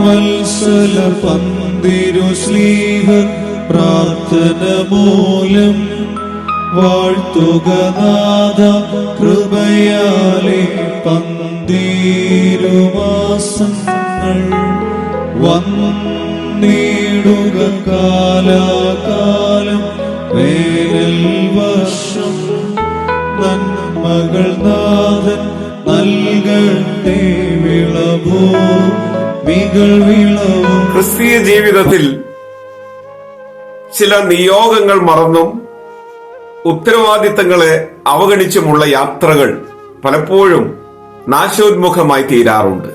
വത്സല പന്തിരു സ്ലീഹ പ്രാർത്ഥന മൂലം വാഴ്ത്തുകനാഥ കൃപയാലെ പന്തീരുമാസങ്ങൾ വന്നിടുക കാലാകാലം വേനൽ വർഷം. നന്മകൾ നാഥൻ നൽകട്ടെ വിളവോ. ക്രിസ്തീയ ജീവിതത്തിൽ ചില നിയോഗങ്ങൾ മറന്നും ഉത്തരവാദിത്തങ്ങളെ അവഗണിച്ചുമുള്ള യാത്രകൾ പലപ്പോഴും നാശോന്മുഖമായി തീരാറുണ്ട്.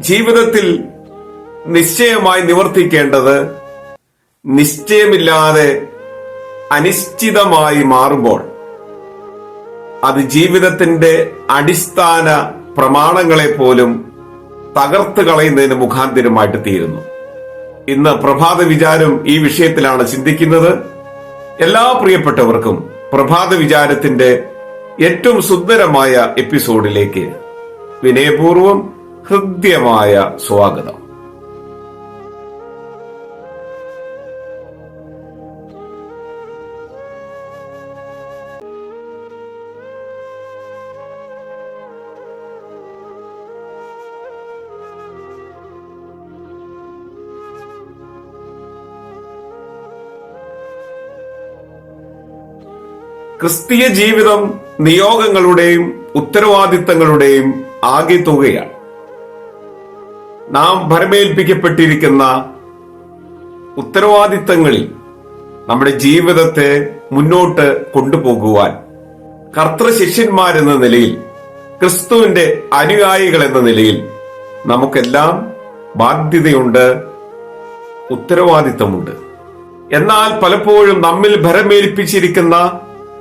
ജീവിതത്തിൽ നിശ്ചയമായി നിവർത്തിക്കേണ്ടത് നിശ്ചയമില്ലാതെ അനിശ്ചിതമായി മാറുമ്പോൾ അത് ജീവിതത്തിന്റെ അടിസ്ഥാന പ്രമാണങ്ങളെ പോലും തകർത്ത് കളയുന്നതിന് മുഖാന്തിരമായിട്ട് തീരുന്നു. ഇന്ന് പ്രഭാത വിചാരം ഈ വിഷയത്തിലാണ് ചിന്തിക്കുന്നത്. എല്ലാ പ്രിയപ്പെട്ടവർക്കും പ്രഭാത വിചാരത്തിന്റെ ഏറ്റവും സുന്ദരമായ എപ്പിസോഡിലേക്ക് വിനയപൂർവം ഹൃദ്യമായ സ്വാഗതം. ക്രിസ്തീയ ജീവിതം നിയോഗങ്ങളുടെയും ഉത്തരവാദിത്തങ്ങളുടെയും ആകെ തുകയാണ് നാം ഭരമേൽപ്പിക്കപ്പെട്ടിരിക്കുന്ന ഉത്തരവാദിത്തങ്ങളിൽ നമ്മുടെ ജീവിതത്തെ മുന്നോട്ട് കൊണ്ടുപോകുവാൻ കർത്തൃ ശിഷ്യന്മാരെന്ന നിലയിൽ ക്രിസ്തുവിന്റെ അനുയായികൾ എന്ന നിലയിൽ നമുക്കെല്ലാം ബാധ്യതയുണ്ട് ഉത്തരവാദിത്തമുണ്ട്. എന്നാൽ പലപ്പോഴും നമ്മിൽ ഭരമേൽപ്പിച്ചിരിക്കുന്ന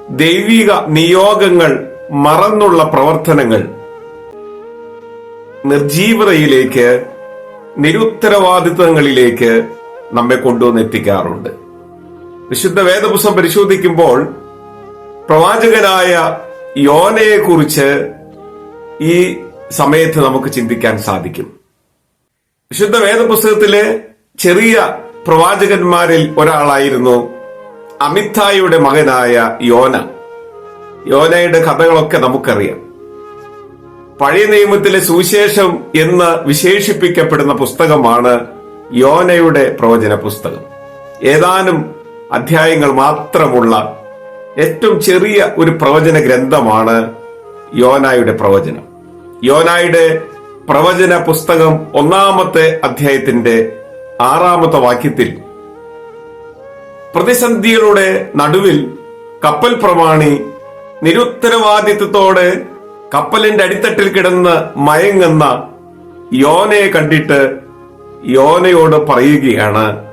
ദൈവിക നിയോഗങ്ങൾ മറന്നുള്ള പ്രവർത്തനങ്ങൾ. നിർജീവതയിലേക്ക് നിരുത്തരവാദിത്വങ്ങളിലേക്ക് നമ്മെ കൊണ്ടുവന്ന് എത്തിക്കാറുണ്ട് വിശുദ്ധ വേദപുസ്തം പരിശോധിക്കുമ്പോൾ പ്രവാചകനായ യോനയെ കുറിച്ച് ഈ സമയത്ത് നമുക്ക് ചിന്തിക്കാൻ സാധിക്കും. വിശുദ്ധ വേദപുസ്തകത്തിലെ ചെറിയ പ്രവാചകന്മാരിൽ ഒരാളായിരുന്നു അമിത്തായുടെ മകനായ യോന. യോനയുടെ കഥകളൊക്കെ നമുക്കറിയാം. പഴയ നിയമത്തിലെ സുവിശേഷം എന്ന് വിശേഷിപ്പിക്കപ്പെടുന്ന പുസ്തകമാണ് യോനയുടെ പ്രവചന പുസ്തകം. ഏതാനും അധ്യായങ്ങൾ മാത്രമുള്ള ഏറ്റവും ചെറിയ ഒരു പ്രവചന ഗ്രന്ഥമാണ് യോനായുടെ പ്രവചനം. യോനായുടെ പ്രവചന പുസ്തകം ഒന്നാമത്തെ അധ്യായത്തിന്റെ ആറാമത്തെ വാക്യത്തിൽ പ്രതിസന്ധികളുടെ നടുവിൽ കപ്പൽ പ്രമാണി നിരുത്തരവാദിത്വത്തോടെ കപ്പലിന്റെ അടിത്തട്ടിൽ കിടന്ന് മയങ്ങുന്ന യോനയെ കണ്ടിട്ട് യോനയോട് പറയുകയാണ്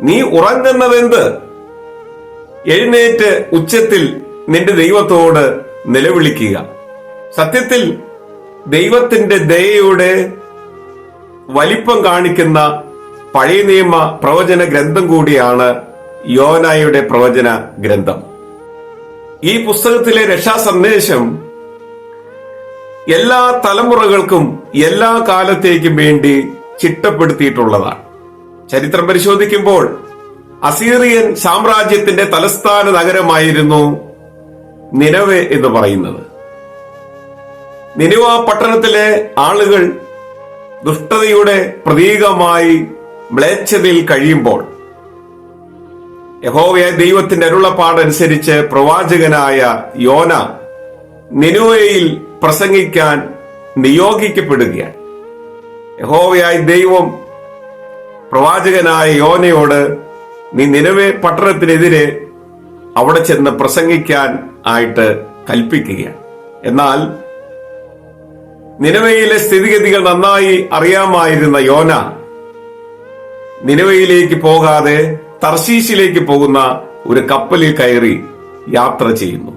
നീ ഉറങ്ങുന്നതെന്ത്? എഴുന്നേറ്റ് ഉച്ചത്തിൽ നിന്റെ ദൈവത്തോട് നിലവിളിക്കുക. സത്യത്തിൽ ദൈവത്തിന്റെ ദയയുടെ വലിപ്പം കാണിക്കുന്ന പഴയ നിയമ പ്രവചന ഗ്രന്ഥം കൂടിയാണ് യോനായുടെ പ്രവചന ഗ്രന്ഥം. ഈ പുസ്തകത്തിലെ രക്ഷാ സന്ദേശം എല്ലാ തലമുറകൾക്കും എല്ലാ കാലത്തേക്കും വേണ്ടി ചിട്ടപ്പെടുത്തിയിട്ടുള്ളതാണ്. ചരിത്രം പരിശോധിക്കുമ്പോൾ അസീറിയൻ സാമ്രാജ്യത്തിന്റെ തലസ്ഥാന നഗരമായിരുന്നു നിലവെ എന്ന് പറയുന്നത്. നിനുവ പട്ടണത്തിലെ ആളുകൾ ദുഷ്ടതയുടെ പ്രതീകമായി മ്ലേച്ഛതയിൽ കഴിയുമ്പോൾ യഹോവയായ ദൈവത്തിന്റെ അരുളപ്പാടനുസരിച്ച് പ്രവാചകനായ യോന നിനുവയിൽ പ്രസംഗിക്കാൻ നിയോഗിക്കപ്പെടുകയാണ്. യഹോവയായ ദൈവം പ്രവാചകനായ യോനയോട് നീ നിലവെ പട്ടണത്തിനെതിരെ അവിടെ ചെന്ന് പ്രസംഗിക്കാൻ ആയിട്ട് കൽപ്പിക്കുകയാണ്. എന്നാൽ നിലവയിലെ സ്ഥിതിഗതികൾ നന്നായി അറിയാമായിരുന്ന യോന നിലവയിലേക്ക് പോകാതെ തർശീശിലേക്ക് പോകുന്ന ഒരു കപ്പലിൽ കയറി യാത്ര ചെയ്യുന്നു.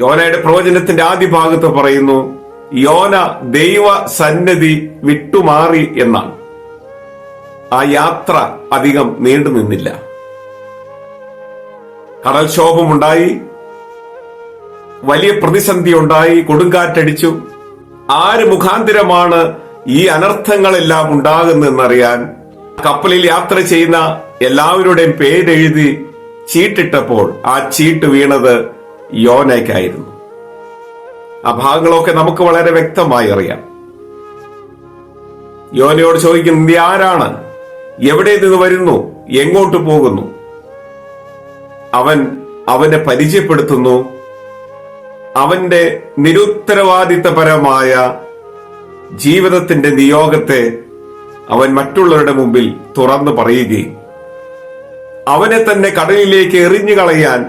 യോനയുടെ പ്രവചനത്തിന്റെ ആദ്യ ഭാഗത്ത് പറയുന്നു യോന ദൈവ സന്നദ്ധി വിട്ടുമാറി എന്നാണ്. ആ യാത്ര അധികം നീണ്ടു നിന്നില്ല. കടൽക്ഷോഭമുണ്ടായി വലിയ പ്രതിസന്ധി ഉണ്ടായി കൊടുങ്കാറ്റടിച്ചു. ആര് മുഖാന്തിരമാണ് ഈ അനർത്ഥങ്ങളെല്ലാം ഉണ്ടാകുന്നതെന്നറിയാൻ കപ്പലിൽ യാത്ര ചെയ്യുന്ന എല്ലാവരുടെയും പേരെഴുതി ചീട്ടിട്ടപ്പോൾ ആ ചീട്ട് വീണത് യോനയ്ക്കായിരുന്നു. ആ ഭാഗങ്ങളൊക്കെ നമുക്ക് വളരെ വ്യക്തമായി അറിയാം. യോനയോട് ചോദിക്കുന്നു നീ ആരാണ്? എവിടെ നിന്ന് വരുന്നു? എങ്ങോട്ട് പോകുന്നു? അവൻ അവനെ പരിചയപ്പെടുത്തുന്നു. അവന്റെ നിരുത്തരവാദിത്തപരമായ ജീവിതത്തിന്റെ നിയോഗത്തെ അവൻ മറ്റുള്ളവരുടെ മുമ്പിൽ തുറന്നു പറയുകയും അവനെ തന്നെ കടലിലേക്ക് എറിഞ്ഞു കളയാൻ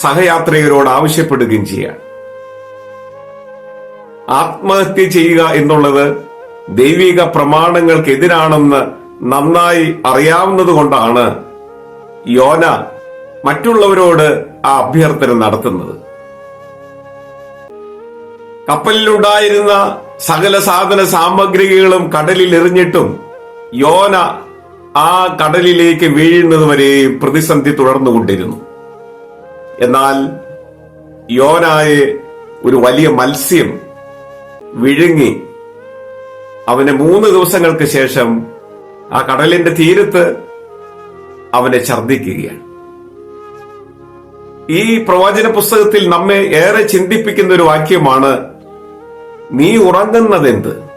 സഹയാത്രികരോട് ആവശ്യപ്പെടുകയും ചെയ്യാൻ ആത്മഹത്യ ചെയ്യുക എന്നുള്ളത് ദൈവിക പ്രമാണങ്ങൾക്കെതിരാണെന്ന് നന്നായി അറിയാവുന്നത് കൊണ്ടാണ് യോന മറ്റുള്ളവരോട് ആ അഭ്യർത്ഥന നടത്തുന്നത്. കപ്പലിലുണ്ടായിരുന്ന സകല സാധന സാമഗ്രികളും കടലിൽ എറിഞ്ഞിട്ടും യോന ആ കടലിലേക്ക് വീഴുന്നതുവരെയും പ്രതിസന്ധി തുടർന്നുകൊണ്ടിരുന്നു. എന്നാൽ യോനായെ ഒരു വലിയ മത്സ്യം വിഴുങ്ങി അവനെ മൂന്ന് ദിവസങ്ങൾക്ക് ശേഷം ആ കടലിന്റെ തീരത്ത് അവനെ ഛർദ്ദിക്കുകയാണ്. ഈ പ്രവചന പുസ്തകത്തിൽ നമ്മെ ഏറെ ചിന്തിപ്പിക്കുന്ന ഒരു വാക്യമാണ് നീ ഉറങ്ങുന്നതെന്ത്?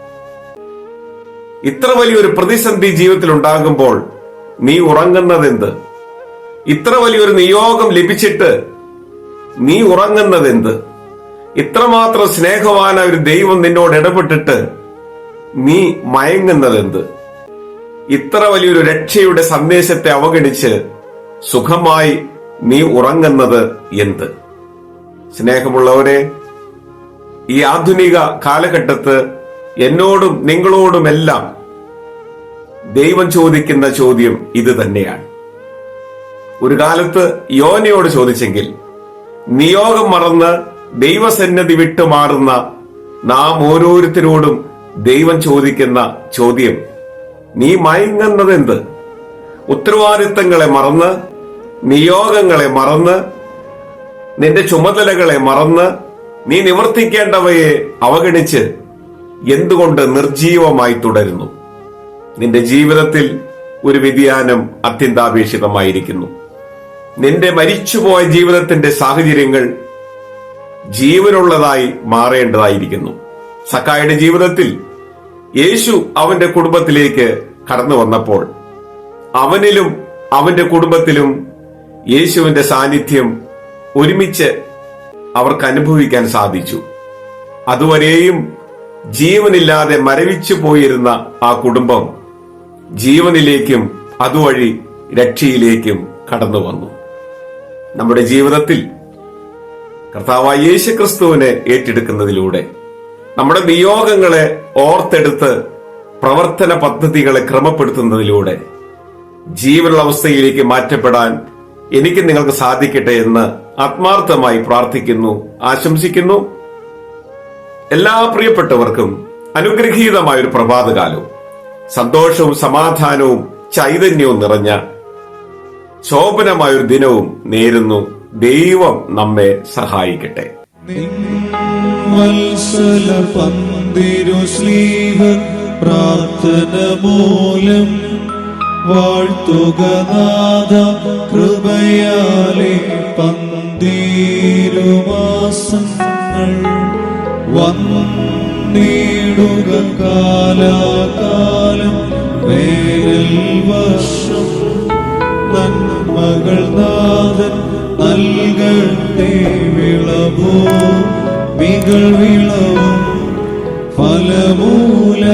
ഇത്ര വലിയൊരു പ്രതിസന്ധി ജീവിതത്തിൽ ഉണ്ടാകുമ്പോൾ നീ ഉറങ്ങുന്നതെന്ത്? ഇത്ര വലിയൊരു നിയോഗം ലഭിച്ചിട്ട് നീ ഉറങ്ങുന്നതെന്ത്? ഇത്രമാത്രം സ്നേഹവാന ഒരു ദൈവം നിന്നോട് ഇടപെട്ടിട്ട് നീ മയങ്ങുന്നതെന്ത്? ഇത്ര വലിയൊരു രക്ഷയുടെ സന്ദേശത്തെ അവഗണിച്ച് സുഖമായി നീ ഉറങ്ങുന്നത് എന്ത്? സ്നേഹമുള്ളവരെ ഈ ആധുനിക കാലഘട്ടത്ത് എന്നോടും നിങ്ങളോടുമെല്ലാം ദൈവം ചോദിക്കുന്ന ചോദ്യം ഇത് തന്നെയാണ്. ഒരു കാലത്ത് യോനയോട് ചോദിച്ചെങ്കിൽ നിയോഗം മറന്ന് ദൈവസന്നതി വിട്ടു മാറുന്ന നാം ഓരോരുത്തരോടും ദൈവം ചോദിക്കുന്ന ചോദ്യം നീ മയങ്ങുന്നതെന്ത് ഉത്തരവാദിത്തങ്ങളെ മറന്ന് നിയോഗങ്ങളെ മറന്ന് നിന്റെ ചുമതലകളെ മറന്ന് നീ നിവർത്തിക്കേണ്ടവയെ അവഗണിച്ച് എന്തുകൊണ്ട് നിർജീവമായി തുടരുന്നു? നിന്റെ ജീവിതത്തിൽ ഒരു വ്യതിയാനം അത്യന്താപേക്ഷിതമായിരിക്കുന്നു. നിന്റെ മരിച്ചുപോയ ജീവിതത്തിന്റെ സാഹചര്യങ്ങൾ ജീവനുള്ളതായി മാറേണ്ടതായിരിക്കുന്നു. സക്കായുടെ ജീവിതത്തിൽ യേശു അവന്റെ കുടുംബത്തിലേക്ക് കടന്നു വന്നപ്പോൾ അവനിലും അവന്റെ കുടുംബത്തിലും യേശുവിന്റെ സാന്നിധ്യം ഒരുമിച്ച് അവർക്ക് അനുഭവിക്കാൻ സാധിച്ചു. അതുവരെയും ജീവനില്ലാതെ മരവിച്ചു പോയിരുന്ന ആ കുടുംബം ജീവനിലേക്കും അതുവഴി രക്ഷയിലേക്കും കടന്നു വന്നു. നമ്മുടെ ജീവിതത്തിൽ കർത്താവായ യേശു ക്രിസ്തുവിനെ ഏറ്റെടുക്കുന്നതിലൂടെ നമ്മുടെ നിയോഗങ്ങളെ ഓർത്തെടുത്ത് പ്രവർത്തന പദ്ധതികളെ ക്രമപ്പെടുത്തുന്നതിലൂടെ ജീവനുള്ള അവസ്ഥയിലേക്ക് മാറ്റപ്പെടാൻ എനിക്ക് നിങ്ങൾക്ക് സാധിക്കട്ടെ എന്ന് ആത്മാർത്ഥമായി പ്രാർത്ഥിക്കുന്നു ആശംസിക്കുന്നു. എല്ലാ പ്രിയപ്പെട്ടവർക്കും അനുഗ്രഹീതമായ ഒരു പ്രഭാതകാലവും സന്തോഷവും സമാധാനവും ചൈതന്യവും നിറഞ്ഞ ശോഭനമായ ഒരു ദിനവും നേരുന്നു. ദൈവം നമ്മെ സഹായിക്കട്ടെ. പ്രാർത്ഥന മൂലം വന്നിടുക കാലാകാലം വേനൽ വർഷം. നന്മകൾ നാഥൻ നൽകട്ടെ വിളവോ. മികൾ വിളവും ഫലമൂല.